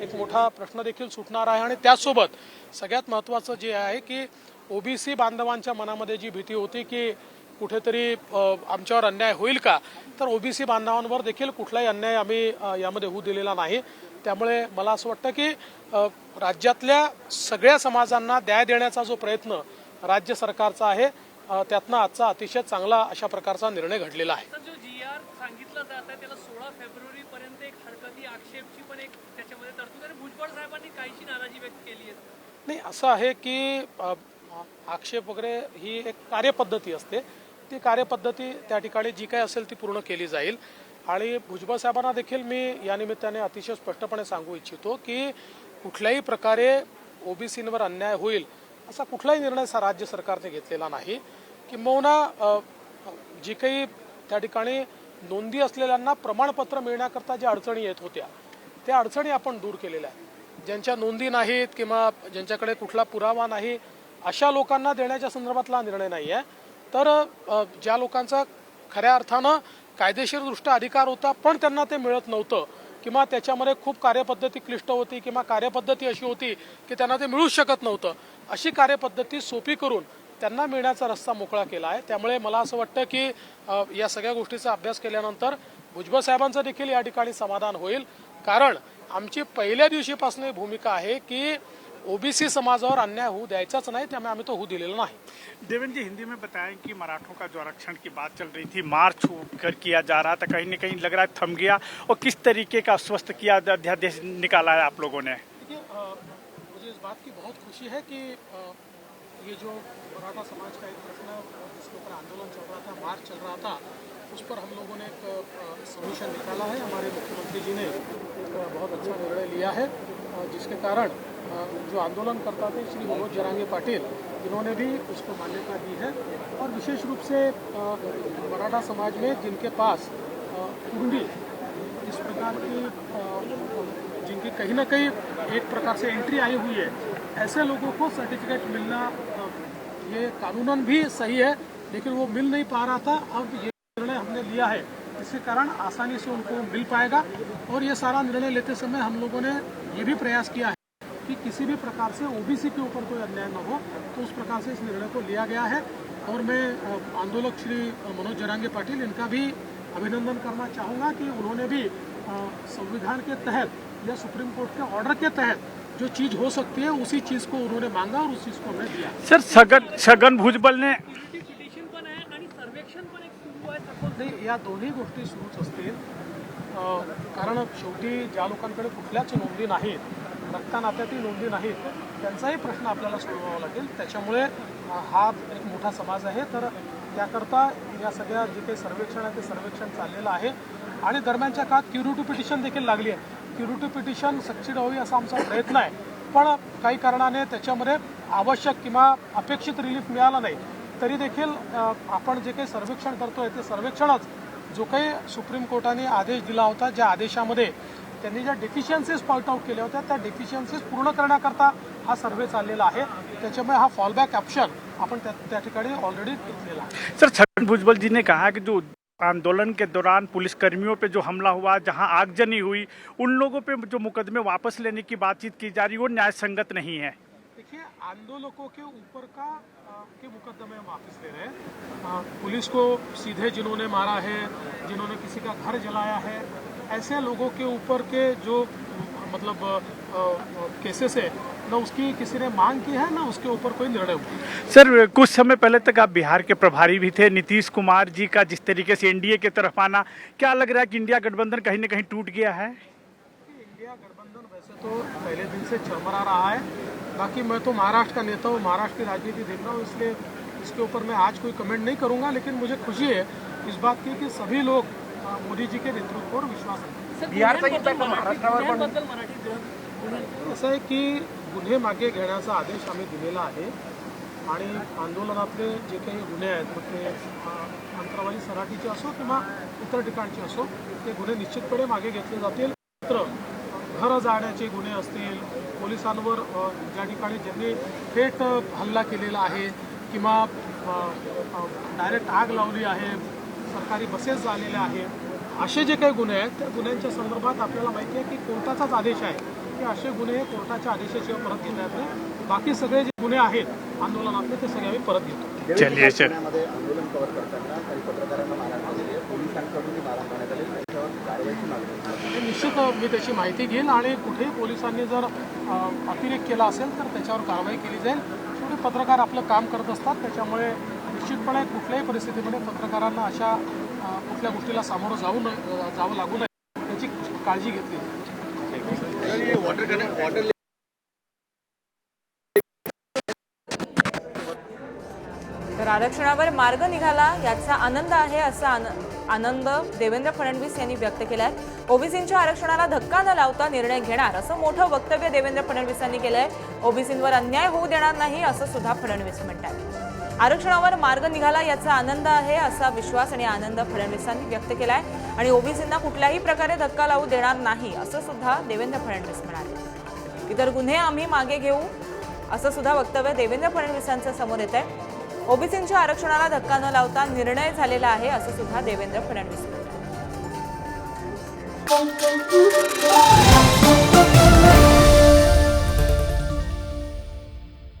एक मोठा प्रश्न देखील सुटणार आहे. आणि त्याचसोबत सगळ्यात महत्त्वाचं जे आहे की ओबीसी बांधवांच्या मनामध्ये जी भीती होती की कुठेतरी आमच्यावर अन्याय होईल का? तर ओबीसी बांधवांवर देखील कुठलाही अन्याय आम्ही यामध्ये होऊ दिलेला नाही. त्यामुळे मला असं वाटतं की राज्यातल्या सगळ्या समाजांना न्याय देण्याचा जो प्रयत्न राज्य सरकारचा आहे त्यातनं आजचा अतिशय चांगला अशा प्रकारचा निर्णय घडलेला आहे. सांगितलं जात आहे त्याला सोळा फेब्रुवारी पर्यंत एक हरकती आक्षेपची पण एक त्याच्यामध्ये तरतूद आणि भुजबळ साहेबांनी काहीशी नाराजी व्यक्त केली आहे. नाही असं आहे की आक्षेप वगैरे ही एक कार्यपद्धती असते. ती कार्यपद्धती त्या ठिकाणी जी काही असेल ती पूर्ण केली जाईल. आणि भुजबळ साहेबांना देखील मी या निमित्ताने अतिशय स्पष्टपणे सांगू इच्छितो की कुठल्याही प्रकारे ओबीसींवर अन्याय होईल असा कुठलाही निर्णय राज्य सरकारने घेतलेला नाही किंबहुना जी काही त्या ठिकाणी नोंदी असलेल्यांना प्रमाणपत्र मिळण्याकरता ज्या अडचणी येत होत्या त्या अडचणी आपण दूर केलेल्या आहेत. ज्यांच्या नोंदी नाहीत किंवा ज्यांच्याकडे कुठला पुरावा नाही अशा लोकांना देण्याच्या संदर्भातला निर्णय नाही आहे. तर ज्या लोकांचा खऱ्या अर्थानं कायदेशीरदृष्ट्या अधिकार होता पण त्यांना ते मिळत नव्हतं किंवा त्याच्यामध्ये खूप कार्यपद्धती क्लिष्ट होती किंवा कार्यपद्धती अशी होती की त्यांना ते मिळूच शकत नव्हतं. अशी कार्यपद्धती सोपी करून त्यांना मिळण्याचा रस्ता मोकळा केला आहे. त्यामुळे मला असं वाटतं की या सगळ्या गोष्टीचा अभ्यास केल्यानंतर भुजबळ साहेबांचं देखील या ठिकाणी समाधान होईल. कारण आमची पहिल्या दिवशीपासून भूमिका आहे की ओबीसी समाजावर अन्याय होऊ द्यायचाच नाही त्यामुळे आम्ही तो होऊ दिलेला नाही. देवेंद्र जी हिंदी में बताएँ कि मराठों का जो आरक्षण की बात चल रही थी मार्च कर किया जा रहा था कहीं ना कहीं लग रहा है थम गया और किस तरीके का स्वस्थ किया अध्यादेश निकाला है आप लोगों ने? देखिए मुझे इस बात की बहुत खुशी है कि अ, ये जो मराठा समाज का एक प्रश्न जिसके ऊपर आंदोलन चल रहा था मार्च चल रहा था उस पर हम लोगों ने एक सोल्यूशन निकाला है। हमारे मुख्यमंत्री जी ने बहुत अच्छा निर्णय लिया है। जिसके कारण जो आंदोलन करता थे श्री मनोज जरांगे पाटिल, इन्होंने भी उसको मान्यता दी है। और विशेष रूप से मराठा समाज में जिनके पास कुंडी, इस प्रकार की जिनकी कहीं ना कहीं एक प्रकार से एंट्री आई हुई है, ऐसे लोगों को सर्टिफिकेट मिलना ये कानूनन भी सही है, लेकिन वो मिल नहीं पा रहा था। अब ये निर्णय हमने लिया है। जिसके कारण आसानी से उनको मिल पाएगा और ये सारा निर्णय लेते समय हम लोगों ने ये भी प्रयास किया है कि किसी भी प्रकार से ओबीसी के ऊपर कोई अन्याय न हो तो उस प्रकार से इस निर्णय को लिया गया है। और मैं आंदोलक श्री मनोज जरांगे पाटिल, इनका भी अभिनंदन करना चाहूँगा कि उन्होंने भी संविधान के तहत या सुप्रीम कोर्ट के ऑर्डर के तहत जो चीज़ हो सकती है, उसी चीज़ को उन्होंने मांगा और उस चीज़ को हमने दिया। सर छगन छगन भुजबल ने नाही या दोन्ही गोष्टी सुरूच असतील. कारण शेवटी ज्या लोकांकडे कुठल्याच नोंदी नाहीत रक्तानात्यातील नोंदी नाहीत त्यांचाही प्रश्न आपल्याला सोडवावा लागेल. त्याच्यामुळे हा एक मोठा समाज आहे. तर त्याकरता या सगळ्या जे काही सर्वेक्षण आहे ते सर्वेक्षण चाललेलं आहे. आणि दरम्यानच्या काळात क्युरिटी पिटिशन देखील लागली आहे. क्युरिटी पिटिशन सक्सिड व्हावी असा आमचा प्रयत्न आहे. पण काही कारणाने त्याच्यामध्ये आवश्यक किंवा अपेक्षित रिलीफ मिळाला नाही. तरी देखील आपण जे काही सर्वेक्षण करतोय ते सर्वेक्षणच जो काही सुप्रीम कोर्टाने आदेश दिला होता ज्या आदेशामध्ये त्यांनी ज्या डेफिशियन्सीज पॉईंट आउट केल्या होत्या त्या डेफिशियन्सीज पूर्ण करण्याकरता हा सर्वे चाललेला आहे. त्याच्यामुळे हा फॉलबॅक ऑप्शन आपण त्या ठिकाणी ऑलरेडी घेतलेला आहे. सर छगन भुजबलजीने कहा कि जो आंदोलन के दौरान पुलिस कर्मियों पे जो हमला हुआ जहां आगजनी हुई उन लोगों पे जो मुकदमे वापस लेने की बातचीत की जा रही वो न्याय संगत नहीं है। देखिए आंदोलकों के ऊपर का अ, के मुकदमे हम वापस ले रहे हैं। पुलिस को सीधे जिन्होंने मारा है जिन्होंने किसी का घर जलाया है ऐसे लोगों के ऊपर के जो मतलब केसेस है न उसकी किसी ने मांग की है ना उसके ऊपर कोई निर्णय हुआ। सर कुछ समय पहले तक आप बिहार के प्रभारी भी थे नीतीश कुमार जी का जिस तरीके से एनडीए की तरफ़ आना क्या लग रहा है कि इंडिया गठबंधन कहीं ना कहीं टूट गया है? गठबंधन वैसे तो पहले दिन से चरमरा रहा है। बाकी मैं तो महाराष्ट्र का नेता हूँ महाराष्ट्र की राजनीति देख रहा हूँ इसलिए इसके ऊपर मैं आज कोई कमेंट नहीं करूंगा लेकिन मुझे खुशी है इस बात की कि सभी लोग मोदी जी के नेतृत्व पर विश्वास असं आहे की गुन्हे मागे घेण्याचा आदेश आम्ही दिलेला आहे आणि आंदोलनातले जे काही गुन्हे आहेत मग ते अंतरावली सराटीचे असो किंवा इतर ठिकाणचे असो ते गुन्हे निश्चितपणे मागे घेतले जातील. मात्र घरं जाण्याचे गुन्हे असतील पोलिसांवर ज्या ठिकाणी ज्यांनी थेट हल्ला केलेला आहे किंवा डायरेक्ट आग लावली आहे सरकारी बसेस झालेल्या आहेत असे जे काही गुन्हे आहेत त्या गुन्ह्यांच्या संदर्भात आपल्याला माहिती आहे की कोर्टाचाच आदेश आहे की असे गुन्हे कोर्टाच्या आदेशाशिवाय परत घेता येत नाही. बाकी सगळे जे गुन्हे आहेत आंदोलनातले ते सगळे आम्ही परत घेतो. निश्चित मी त्याची माहिती घेईन आणि कुठेही पोलिसांनी जर अतिरेक केला असेल तर त्याच्यावर कारवाई केली जाईल. शेवटी पत्रकार आपलं काम करत असतात. त्याच्यामुळे निश्चितपणे कुठल्याही परिस्थितीमध्ये पत्रकारांना अशा कुठल्या गोष्टीला सामोरं जाऊ नये जावं लागू नये याची काळजी घेतली. तर आरक्षणावर मार्ग निघाला याचा आनंद आहे असा आन- आनंद देवेंद्र फडणवीस यांनी व्यक्त केला आहे ओबीसींच्या आरक्षणाला धक्का न लावता निर्णय घेणार असं मोठं वक्तव्य देवेंद्र फडणवीस यांनी केलं आहे ओबीसींवर अन्याय होऊ देणार नाही असं सुद्धा फडणवीस म्हणतात आरक्षणावर मार्ग निघाला याचा आनंद आहे असा विश्वास आणि आनंद फडणवीसांनी व्यक्त केला आहे आणि ओबीसींना कुठल्याही प्रकारे धक्का लावू देणार नाही असं सुद्धा देवेंद्र फडणवीस म्हणाले. इतर गुन्हे आम्ही मागे घेऊ असं सुद्धा वक्तव्य देवेंद्र फडणवीसांचं समोर येत आहे ओबीसींच्या आरक्षणाला धक्का न लावता निर्णय झालेला आहे असं सुद्धा देवेंद्र फडणवीस